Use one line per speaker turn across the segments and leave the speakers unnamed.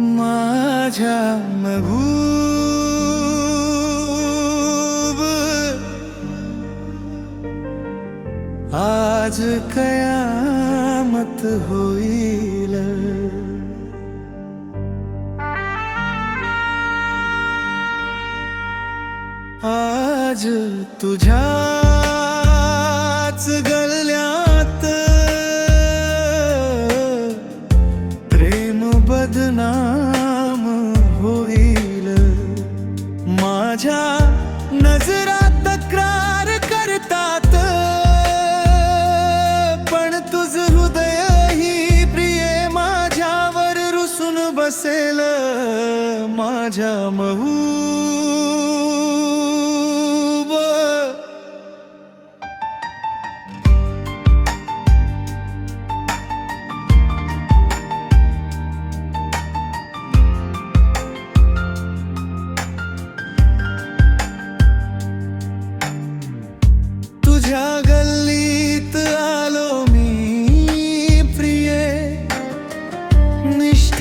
माझ्या महूब आज कयामत होईल. आज तुझ्याच बदनाम होईल. माझ्या नजरा तक्रार करतात. पण तुझ हृदय ही प्रिय माझ्यावर रुसून बसेल. माझ्या महू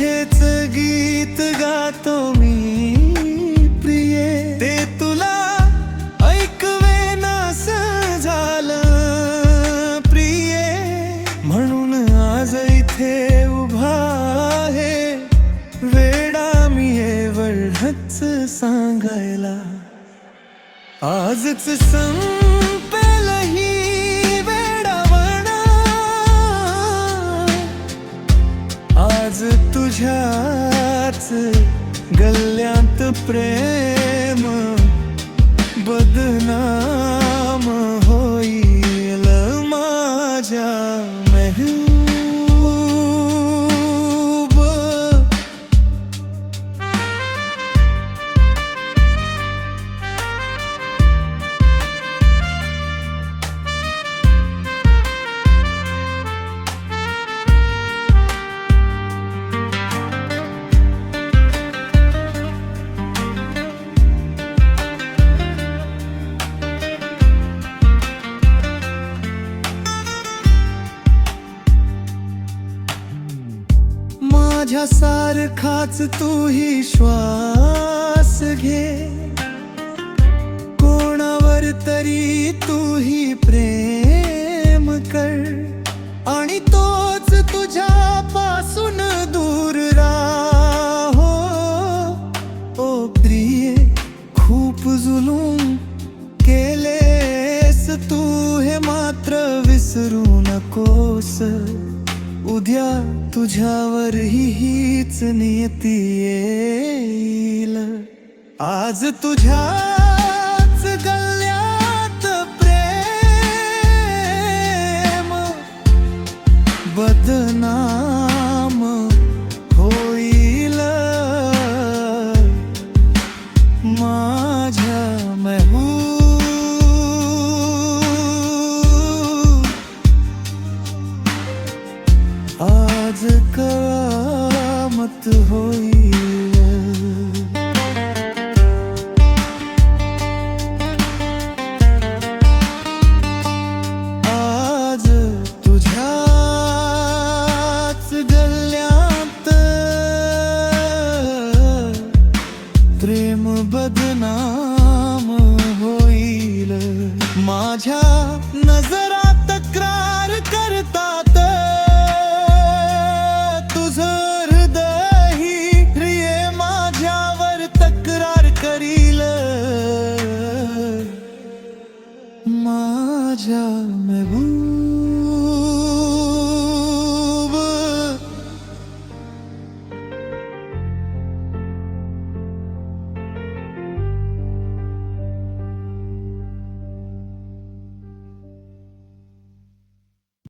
निष्ठेच गीत गातो मी प्रिय. ते तुला ऐकवे नास झालं प्रिय. म्हणून आज इथे उभा आहे. वेडा मी हे एवढंच सांगायला. आजच संपेल sempre. माझ्या सारखाच तूही श्वास घे. कोणावर तरी तूही प्रेम कर. आणि तोच तुझ्यापासून दूर राहो. ओ प्रिय खूप जुलूम केलेस तू हे मात्र विसरू नकोस. उद्या तुझ्यावर ही हीच नेती येईल. आज तुझ्या कयामत me voy.